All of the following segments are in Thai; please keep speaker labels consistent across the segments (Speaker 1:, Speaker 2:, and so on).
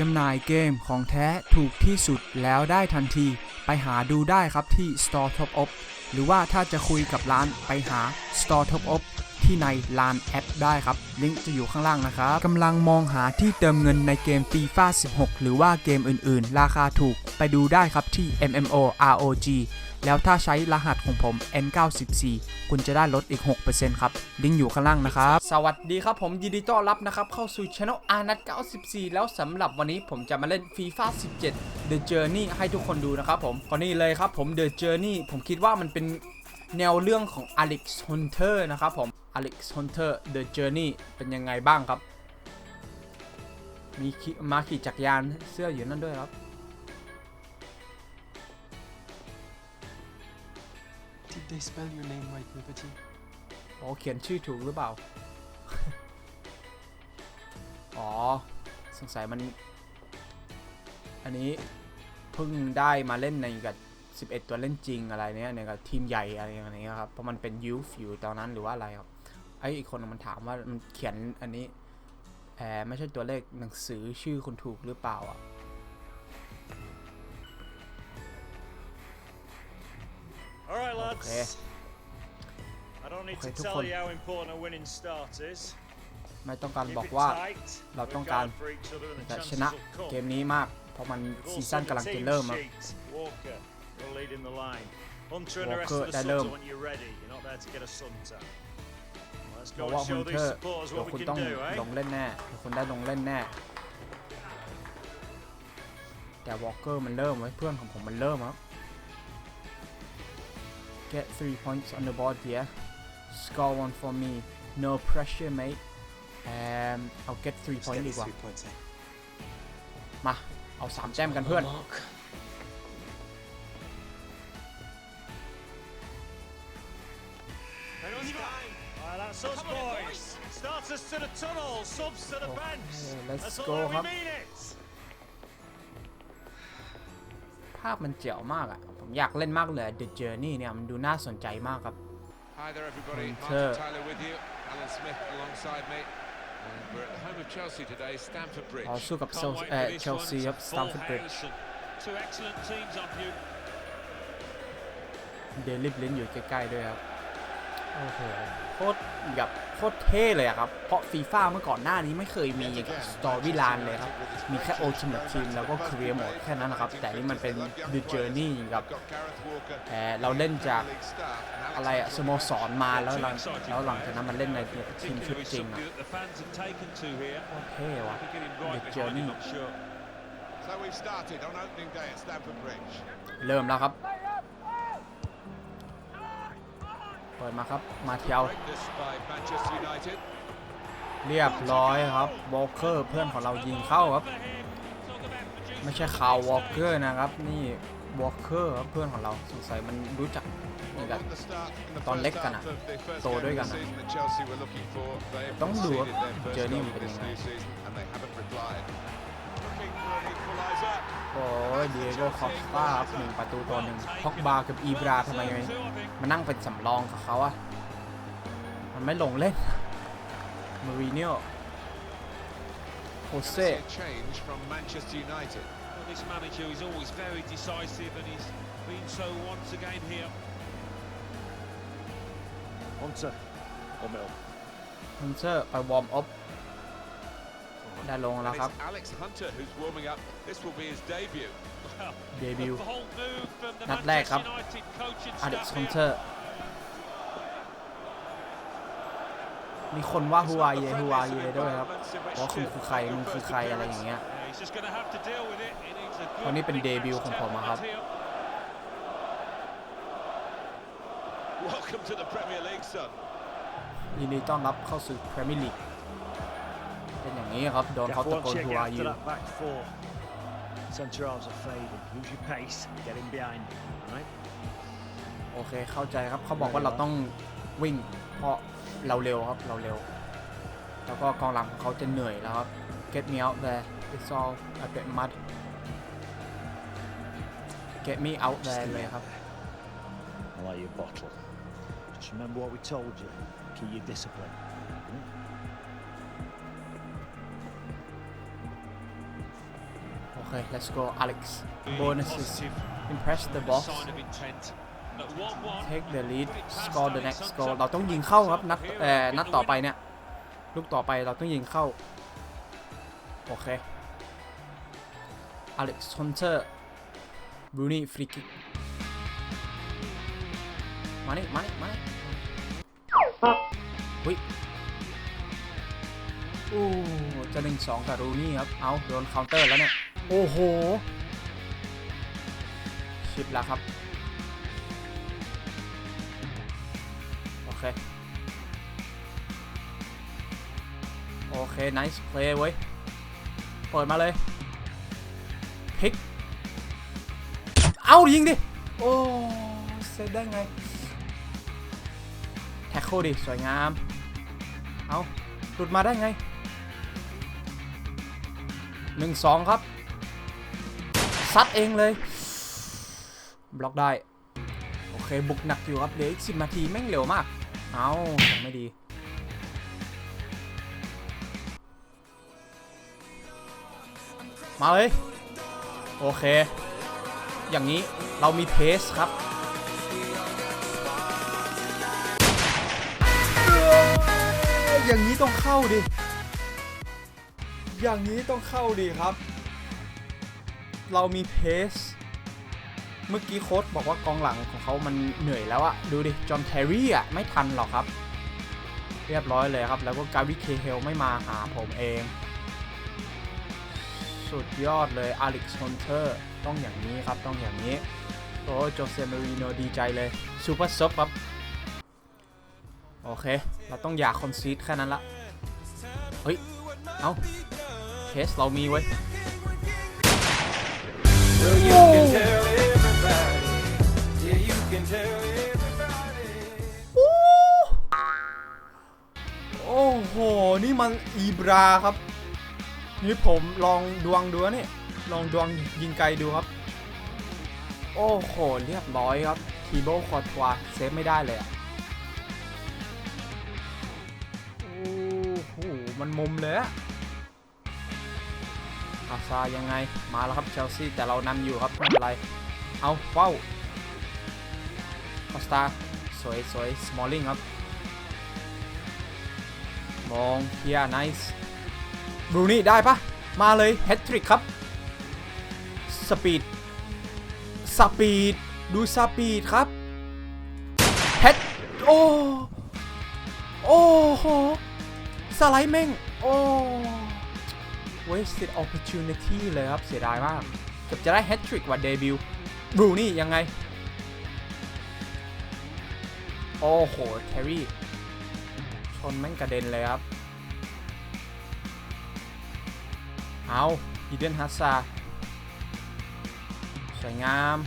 Speaker 1: จำหน่ายเกมของแท้ถูกที่สุดแล้วได้ทันที ไปหาดูได้ครับที่ Store Top Up หรือว่าถ้าจะคุยกับร้านไปหา Store Top Up ที่ในลานแอปได้ครับ ลิงก์จะอยู่ข้างล่างนะครับกำลังมองหาที่เติมเงินในเกม FIFA 16 หรือว่าเกมอื่นๆ ราคาถูกไปดูได้ครับที่ MMO ROG แล้วถ้าใช้รหัสของผม N94 คุณจะได้ลดอีก 6%ครับ ลิงก์อยู่ข้างล่างนะครับ สวัสดีครับผมยินดีต้อนรับนะครับ เข้าสู่ช anel r n a t 94 แล้วสำหรับวันนี้ผมจะมาเล่น FIFA 17 The Journey ให้ทุกคนดูนะครับผมก็นี่เลยครับผม The Journey ผมคิดว่ามันเป็นแนวเรื่องของ Alex Hunter นะครับผม Alex Hunter The Journey เป็นยังไงบ้างครับ มีขี่มาขี่จักรยานเสื้ออยู่นั่นด้วยครับ
Speaker 2: Did they spell your name right, Liberty?
Speaker 1: อ๋อเขียนชื่อถูกหรือเปล่า อ๋อ สงสัยมัน อันนี้เพิ่งได้มาเล่นในกับ11 ตัวเล่นจริงอะไรเนี้ยในกับทีมใหญ่อะไรอย่างเงี้ยครับ เพราะมันเป็นยูฟอยู่ตอนนั้นหรือว่าอะไรครับไออีกคนน่ะมันถามว่ามันเขียนอันนี้แออไม่ใช่ตัวเลขหนังสือชื่อคุณถูกหรือเปล่าอะ
Speaker 3: All right, lads.
Speaker 1: Okay.
Speaker 3: I don't need
Speaker 1: Okay,
Speaker 3: to
Speaker 1: ทุก
Speaker 3: tell
Speaker 1: คน
Speaker 3: you how important a winning start is.
Speaker 1: ไม่ต้องการ
Speaker 3: Keep
Speaker 1: บอก
Speaker 3: it
Speaker 1: ว่า
Speaker 3: tight,
Speaker 1: เราต้องการ
Speaker 3: regard for each other, and the
Speaker 1: จะช
Speaker 3: chances
Speaker 1: นะ
Speaker 3: will come.
Speaker 1: เกมนี้มาก เพราะมัน
Speaker 3: We've
Speaker 1: ซี
Speaker 3: all
Speaker 1: ซั่น
Speaker 3: seen
Speaker 1: กำลัง
Speaker 3: the
Speaker 1: จะ
Speaker 3: team
Speaker 1: เริ่มครับ
Speaker 3: sheet. Walker, you're leading the line. Hunter and the rest
Speaker 1: Walker
Speaker 3: of the
Speaker 1: ได้
Speaker 3: subs
Speaker 1: เริ่ม บอก
Speaker 3: go
Speaker 1: ว่า
Speaker 3: and
Speaker 1: ฮุน
Speaker 3: show
Speaker 1: เท
Speaker 3: these
Speaker 1: อร์
Speaker 3: supporters
Speaker 1: เดี๋ยว
Speaker 3: what we
Speaker 1: คุณ
Speaker 3: can
Speaker 1: ต้อง
Speaker 3: do, eh?
Speaker 1: ลงเล่นแน่เดี๋ยวคุณได้ลงเล่นแน่แต่วอลเกอร์มันเริ่มไว้เพื่อนของผมมันเริ่มครับ get three points on the board here score one for me no pressure mate um I'll get three
Speaker 2: Just
Speaker 1: point
Speaker 2: get
Speaker 1: ดี
Speaker 2: me
Speaker 1: กว่า
Speaker 2: three points, eh?
Speaker 1: มาเอาสามแต้มกันเพื่อน
Speaker 2: Mark.
Speaker 3: All right, that's us, boys. Starters to the tunnel, subs to the bench.
Speaker 1: let's
Speaker 3: That's
Speaker 1: go,
Speaker 3: all we
Speaker 1: ครับ
Speaker 3: mean it.
Speaker 1: ภาพมันเจ๋วมากอะผมอยากเล่นมากเลย The Journey เนี่ย มันดูน่าสนใจมากครับ
Speaker 4: Hi there, everybody.
Speaker 1: Hunter.
Speaker 4: Martin Tyler with you. Alan Smith alongside me. And we're at the home of Chelsea today, Stamford Bridge.
Speaker 1: เอาสู้กับเซล
Speaker 5: Can't wait
Speaker 1: เอ่อ
Speaker 5: for this
Speaker 1: เชลซี
Speaker 5: one.
Speaker 1: ครับ
Speaker 5: Full
Speaker 1: Stamford Bridge
Speaker 5: house and Two excellent teams on view.
Speaker 1: เดลิฟลินอยู่ใกล้ๆด้วยครับ โอ้โห โคตรแบบโคตรเท่เลยอะครับ เพราะฟีฟ่าเมื่อก่อนหน้านี้ไม่เคยมีสตอรี่ i านเลยครับ มีแค่ Ultimate Team แล้วก็ Career Mode แค่นั้นนะครับ แต่นี่มันเป็น The Journey ครับ
Speaker 4: Got Gareth Walker,
Speaker 1: แต่เราเล่นจาก
Speaker 4: league staff, and Alex
Speaker 1: อะไรอะสโมสรมาแล้วหลังแล้วหลังจากนั้นมันเล่นในทีมชุด
Speaker 5: Particularly
Speaker 1: จริง
Speaker 5: something
Speaker 1: อะ
Speaker 5: that the fans have taken to here.
Speaker 1: โคตรเท่ว่ะ
Speaker 5: I think getting right
Speaker 1: The
Speaker 5: behind
Speaker 1: journey.
Speaker 5: him, I'm sure.
Speaker 4: So we've started on opening day at Stamford Bridge.
Speaker 1: เริ่มแล้วครับ ปิดมาครับมาเที่ยว
Speaker 4: Break this by Manchester United.
Speaker 1: เรียบร้อยครับวอลเกอร์เพื่อนของเรายิงเข้าครับ
Speaker 5: For him, talk about producing
Speaker 1: ไม่ใช่ข่าววอลเกอร์นะครับ นี่วอลเกอร์ครับเพื่อนของเราสงสัยมันรู้จัก
Speaker 4: Well,
Speaker 1: นี่กับ
Speaker 4: not the start in the
Speaker 1: ตอน
Speaker 4: first
Speaker 1: เล็กกันอะ
Speaker 4: half of the first
Speaker 1: โต
Speaker 4: game
Speaker 1: ด้วย
Speaker 4: of
Speaker 1: กัน
Speaker 4: the
Speaker 1: อะ
Speaker 4: season that Chelsea were looking for. They have
Speaker 1: ต้องดูว่า
Speaker 4: conceded their first
Speaker 1: journey
Speaker 4: goal
Speaker 1: มัน
Speaker 4: of
Speaker 1: เป็น
Speaker 4: this
Speaker 1: ยังไง
Speaker 4: new season, and they haven't replied. Looking for an equaliser.
Speaker 1: โอ้ยเดียโกคอสตาครับหนึ่งประตูต่อหนึ่งพ็อกบากับอีบราทำไม
Speaker 5: two, I think.
Speaker 1: มานั่งเป็นสำรองกับเขาอะมันไม่ลงเล่นมารีเนียโฮ
Speaker 4: Gonna
Speaker 1: เซ่
Speaker 4: see a change from Manchester United.
Speaker 5: Well, this manager is always very decisive and he's been so once again here.
Speaker 3: Hunter, or middle.
Speaker 1: ฮันเซอร์ไปวอร์มอัพ ได้ลง
Speaker 4: And
Speaker 1: แล้วครับ
Speaker 4: it's Alex Hunter who's warming up. This will be his debut.
Speaker 5: Well,
Speaker 1: เดบิว
Speaker 5: a bold move from the
Speaker 1: นัดแรกครับ
Speaker 5: Manchester United coach and
Speaker 1: อเล็ก
Speaker 5: staff
Speaker 1: ซ์ฮัน
Speaker 5: here.
Speaker 1: เตอร์มีคนว่าฮูวาเยฮูวาเยด้วยครับว่าคุณคือใครมึงคือใครอะไรอย่างเงี้ย
Speaker 5: Yeah, he's just going to have to deal with it. He needs a
Speaker 1: ตอนนี้
Speaker 5: good
Speaker 1: เป็น
Speaker 5: big
Speaker 1: เดบิว
Speaker 5: match
Speaker 1: ของผมอะครับ
Speaker 5: temperament here.
Speaker 4: Welcome to the Premier League, son.
Speaker 1: ยินดีต้อนรับเข้าสู่พรีเมียร์ลีกเป็น อย่างนี้ครับโดนเขา
Speaker 3: Gaff
Speaker 1: ตะโก
Speaker 3: wants
Speaker 1: น
Speaker 3: you
Speaker 1: ฮู
Speaker 3: to
Speaker 1: วา
Speaker 3: get
Speaker 1: เย
Speaker 3: after that back four. Centre halves are fading. Use your pace. Get in behind. Right?
Speaker 1: โอเคเข้าใจครับเขาบอกว่าเราต้องวิ่ง เพราะเราเร็วครับเราเร็ว แล้วก็กองหลังของเขาจะเหนื่อยแล้วครับ get me out there it's all a bit mud get me out there เลยครับ
Speaker 3: I like your bottle. Just remember what we told you. Keep your discipline.
Speaker 1: เค let's go Alex
Speaker 5: Really
Speaker 1: bonuses
Speaker 5: positive
Speaker 1: impress the box
Speaker 5: sign of intent. At 1-1,
Speaker 1: take the lead score the next goal เราต้องยิงเข้าครับนัดเอ่อนัดต่อไปเนี่ยลูกต่อไปเราต้องยิงเข้า โอเค Alex Hunter Rooney free kick มานี่มานี่มานี่อุ้ยโอ้จะหนึ่งสองกับรูนี่ครับ เอาโดนเคาน์เตอร์แล้วเนี่ย โอ้โห ชิปแล้วครับ โอเค โอเค nice play เว้ย เปิดมาเลย พลิก เอายิงดิ โอ้เซฟได้ไง แท็กโคดิ สวยงาม เอาหลุดมาได้ไงหนึ่งสองครับ ซัดเองเลย บล็อกได้ โอเค บุกหนักอยู่ครับเหลืออีกสินาทีแม่งเร็วมาก เอายังไม่ดีมาเลย โอเค อย่างนี้เรามีเพสครับ อย่างนี้ต้องเข้าดิ อย่างนี้ต้องเข้าดิครับ เรามีเพสเมื่อกี้โค้ชบอกว่ากองหลังของเขามันเหนื่อยแล้วอะดูดิ จอห์นแทร์รี่อะไม่ทันหรอกครับ เรียบร้อยเลยครับ แล้วก็กาวิเคเฮลไม่มาหาผมเอง สุดยอดเลยอเล็กซ์ฮอนเทอร์ต้องอย่างนี้ครับ ต้องอย่างนี้ โอ้โจเซมารีโนดีใจเลยซูเปอร์ซับครับ โอเค เราต้องอย่าคอนซีดแค่นั้นละ เฮ้ย เอาเคสเรามีไว้ โอ้โห นี่มันอีบราครับ นี่ผมลองดวงดูนี่ ลองดวงยิงไกลดูครับ โอ้โห เรียบร้อยครับ ทีโบคอร์ทวาเซฟไม่ได้เลยอะโอ้โห มันมุมเลยอะอ ซายังไงมาแล้วครับเชลซีแต่เรานำอยู่ครับไม่เป็นไร เอาเว้าคอสตาสวยสวยสมอลลิงครับมองเฮียไนส์บรูนี่ได้ปะมาเลยแฮตทริกครับสปีดสปีดดูสปีดครับแฮตโอ้โอ้โหสไลด์แม่งโอ้ wasted opportunity เลยครับ เสียดายมาก เกือบจะได้แฮตทริกวันเดบิวต์บรูนี่ยังไง โอ้โหแครี่ ชนแม่งกระเด็นเลยครับ เอาอีเดนฮัสซาสวยงาม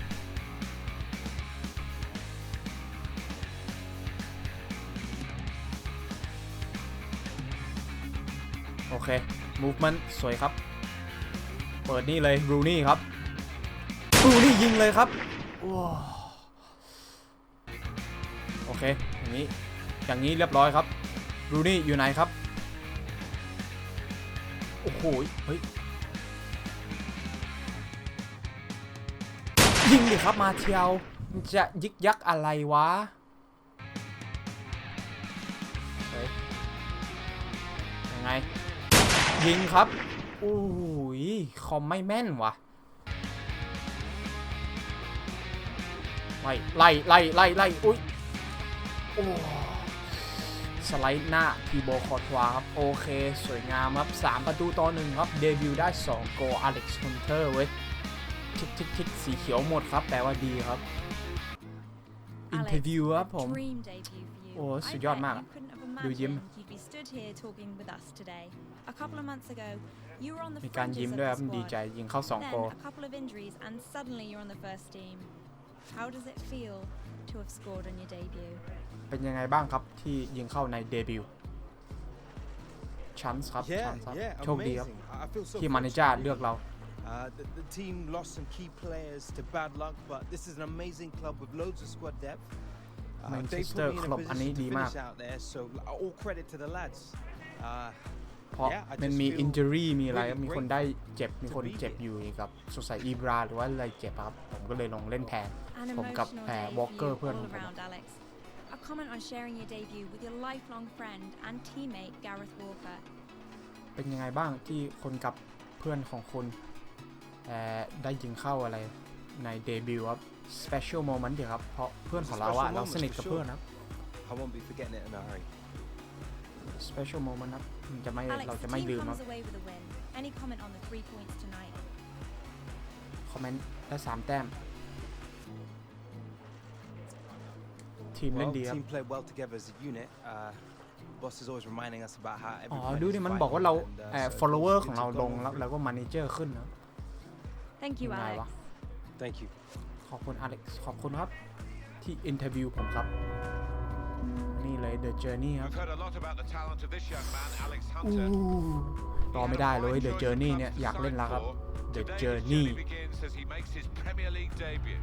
Speaker 1: โอเค movement สวยครับ เปิดนี่เลยรูนี่ครับรูนี่ยิงเลยครับว้าโอเค อย่างนี้ อย่างนี้เรียบร้อยครับรูนี่อยู่ไหนครับ โอ้โห เฮ้ย ยิงดิครับมาเทียวจะยึกยักอะไรวะ ยิงครับโอ้ยคอมไม่แม่นวะไล่ไล่ไล่ไล่ไล่อุ้ยโอ้สไลด์หน้าทีโบคอร์ทวาครับ โอเค สวยงามครับ 3 ประตูต่อหนึ่งครับ เดบิวต์ได้ 2 โกอเล็กซ์คอนเทอร์เว้ยทิกทิกทิกสีเขียวหมดครับ แปลว่าดีครับ อินเทอร์วิวครับผม
Speaker 6: Dream debut for you.
Speaker 1: โอ้
Speaker 6: I
Speaker 1: สุดยอด
Speaker 6: bet
Speaker 1: มาก
Speaker 6: you couldn't have
Speaker 1: ดูยิ้ม
Speaker 6: imagined you'd be stood here talking with us today. A couple of months ago, you were on the
Speaker 1: มีการ
Speaker 6: fringes
Speaker 1: ยิ้ม
Speaker 6: of
Speaker 1: ด้วยค
Speaker 6: the
Speaker 1: รับดีใจ
Speaker 6: squad.
Speaker 1: ยิงเข้า2โก
Speaker 6: Then a couple of injuries, and suddenly you're on the first team. How does it feel to have scored on your debut?
Speaker 1: เป็นยังไงบ้างครับที่ยิงเข้าในเดบิวต์ชันส์ครับ
Speaker 7: Yeah,
Speaker 1: ชันส์ครับ
Speaker 7: yeah,
Speaker 1: โชคดีครับ
Speaker 7: amazing. I I feel so
Speaker 1: ที่มานิจ้า
Speaker 7: fortunate,
Speaker 1: เลือก
Speaker 7: really.
Speaker 1: เรา
Speaker 7: Uh, the, the team lost some key players to bad luck, but this is an amazing club with loads of squad depth. Uh, they
Speaker 1: Manchester
Speaker 7: put me in a
Speaker 1: club อันนี้
Speaker 7: position to
Speaker 1: ดีมาก
Speaker 7: finish out there, so all credit to the lads. Uh,
Speaker 1: เพราะ
Speaker 7: Yeah, I
Speaker 1: มัน
Speaker 7: just
Speaker 1: มี
Speaker 7: feel
Speaker 1: อินเจอรี่มีอะไร
Speaker 7: really
Speaker 1: มีคน
Speaker 7: great
Speaker 1: ได้เจ็บมี
Speaker 7: to
Speaker 1: คน
Speaker 7: be
Speaker 1: เจ็บ
Speaker 7: here.
Speaker 1: อยู่กับสงสัยอีบราหรือว่าอะไรเจ็บครับ ผมก็เลยลงเล่นแทน
Speaker 6: An
Speaker 1: ผมกับ
Speaker 6: emotional
Speaker 1: เอ่อ
Speaker 6: day for
Speaker 1: Walker
Speaker 6: you
Speaker 1: เพื่อน
Speaker 6: all
Speaker 1: ของผม
Speaker 6: around, Alex. A comment on sharing your debut with your lifelong friend and teammate Gareth Walker.
Speaker 1: เป็นยังไงบ้างที่คนกับเพื่อนของคุณเอ่อได้ยิงเข้าอะไรในเดบิวต์ครับ special moment เดียวครับ เพราะเพื่อนของเราอะ
Speaker 7: Special
Speaker 1: เรา
Speaker 7: moments
Speaker 1: สนิท
Speaker 7: for
Speaker 1: กับ
Speaker 7: sure
Speaker 1: เพื่อนครับ
Speaker 7: I won't be forgetting it in a hurry.
Speaker 1: special moment ครับมันจะไม่
Speaker 6: Alex,
Speaker 1: เรา
Speaker 6: the
Speaker 1: จะไม่
Speaker 6: team
Speaker 1: ลืมครับ
Speaker 6: comes away with a win. Any comment on the three points tonight?
Speaker 1: คอมเมนต์ได้สามแต้ม ทีมเล่น
Speaker 7: Well,
Speaker 1: ดีครับ
Speaker 7: team played well together as a unit. Uh, boss is always reminding us about how
Speaker 1: อ๋อ
Speaker 7: everyone
Speaker 1: ดู
Speaker 7: is
Speaker 1: ดิ มัน
Speaker 7: vital
Speaker 1: บอกว่าเรา
Speaker 7: and, uh,
Speaker 1: เอ่อ
Speaker 7: so
Speaker 1: follower
Speaker 7: it's
Speaker 1: ของ
Speaker 7: good
Speaker 1: เรา
Speaker 7: to go
Speaker 1: ลง
Speaker 7: on
Speaker 1: แล้ว
Speaker 7: with
Speaker 1: แล้วก็ manager ขึ้นนะ
Speaker 6: Thank you,
Speaker 1: ยังไง
Speaker 6: Alex.
Speaker 1: วะ
Speaker 7: it. Thank you.
Speaker 1: ขอบคุณอเล็กซ์ขอบคุณครับ ที่อินเทอร์วิวผมครับ นี่เลย The Journey ครับ
Speaker 4: We've heard a lot about the talent of this young man, Alex
Speaker 1: อู้
Speaker 4: Hunter.
Speaker 1: รอไม่ได้เลย The Journey เนี่ย อยากเล่นแล้วครับ The Journey
Speaker 4: begins as he makes his Premier League debut.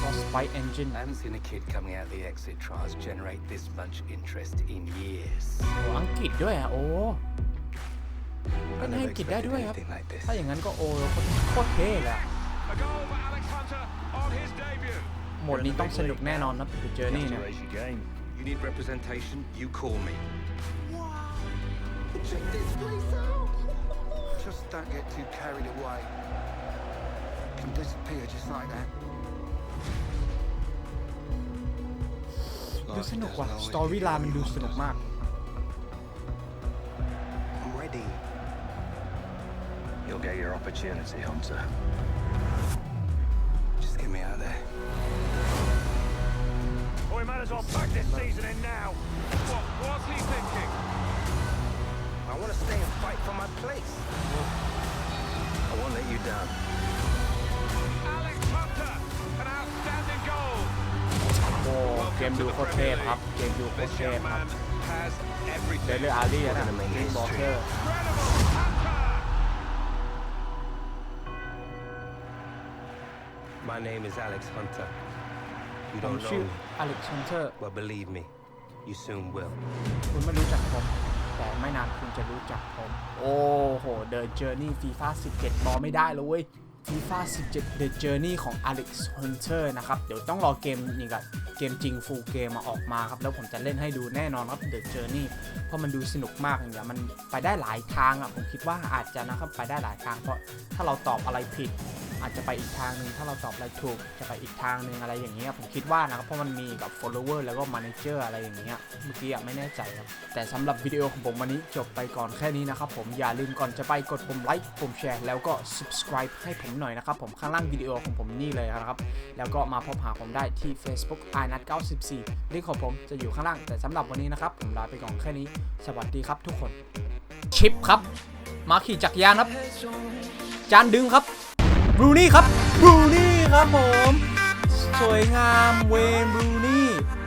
Speaker 1: Frostbite Engine
Speaker 8: I haven't seen a kid coming out of the exit trials generate this much interest in years.
Speaker 1: โอ้อังกฤษด้วยอะ โอ้
Speaker 8: I
Speaker 1: เป็นให้
Speaker 8: never
Speaker 1: อังกฤษได้
Speaker 8: expected
Speaker 1: ด้วยครับ
Speaker 8: anything like this.
Speaker 1: ถ้าอย่างนั้นก็โอ้โคตรเท่เลย อะ
Speaker 4: A goal for Alex Hunter on his debut.
Speaker 1: โหมดนี้ต้องสนุกแน่นอนครับ The Journey
Speaker 3: You have
Speaker 1: เนี่ย
Speaker 3: to raise your game.
Speaker 8: You need representation, you call me. Check this place out! Just don't get too carried away. Can disappear just like that.
Speaker 1: ดูสนุกว่ะ สตอรี่ไลน์มันดูสนุกมาก
Speaker 8: I'm ready. You'll get your opportunity, Hunter. there.
Speaker 3: Oh, we might as well pack this season in now.
Speaker 4: What was he thinking?
Speaker 8: I want to stay and fight for my place. I won't let you down.
Speaker 4: Alex Hunter, an outstanding goal.
Speaker 1: โอ้ เกมดูโคตรเทพครับ เกมดูโคตร
Speaker 4: This
Speaker 1: เทพ
Speaker 4: young
Speaker 1: ครับ
Speaker 4: man has
Speaker 1: เด
Speaker 4: everything.
Speaker 1: ลเลอร์อารีนะ
Speaker 8: Gonna make
Speaker 1: เกมบอลเกอร์
Speaker 8: My name is Alex Hunter. You
Speaker 1: ผม
Speaker 8: don't
Speaker 1: ชื่อ
Speaker 8: know me,
Speaker 1: อเล็กซานเตอร์
Speaker 8: but believe me, you soon will.
Speaker 1: คุณไม่รู้จักผม แต่ไม่นานคุณจะรู้จักผม โอ้โห The Journey FIFA 17บอกไม่ได้เลยเว้ย FIFA 17 The Journey ของ Alex Hunter นะครับ เดี๋ยวต้องรอเกมนี่กับเกมจริง full เกมมาออกมาครับ แล้วผมจะเล่นให้ดูแน่นอนครับ The Journey เพราะมันดูสนุกมากอย่างเงี้ยมันไปได้หลายทางอะผมคิดว่าอาจจะนะครับ ไปได้หลายทางเพราะถ้าเราตอบอะไรผิด อาจจะไปอีกทางหนึ่งถ้าเราตอบอะไรถูกจะไปอีกทางหนึ่งอะไรอย่างเงี้ยผมคิดว่านะครับเพราะมันมีกับ follower แล้วก็ manager อะไรอย่างเงี้ยเมื่อกี้อะไม่แน่ใจครับแต่สำหรับวิดีโอของผมวันนี้จบไปก่อนแค่นี้นะครับผมอย่าลืมก่อนจะไปกดปุ่มไลค์ปุ่มแชร์แล้วก็ subscribe ให้ผมหน่อยนะครับผมข้างล่างวิดีโอของผมนี่เลยนะครับแล้วก็มาพบหาผมได้ที่ Facebook i n a t 94ลิงก์ของผมจะอยู่ข้างล่างแต่สำหรับวันนี้นะครับผมลาไปก่อนแค่นี้ สวัสดีครับทุกคนชิปครับ มาขี่จักรยานครับ จานดึงครับ บรูนี่ครับบรูนี่ครับผม สวยงามเวย์นบรู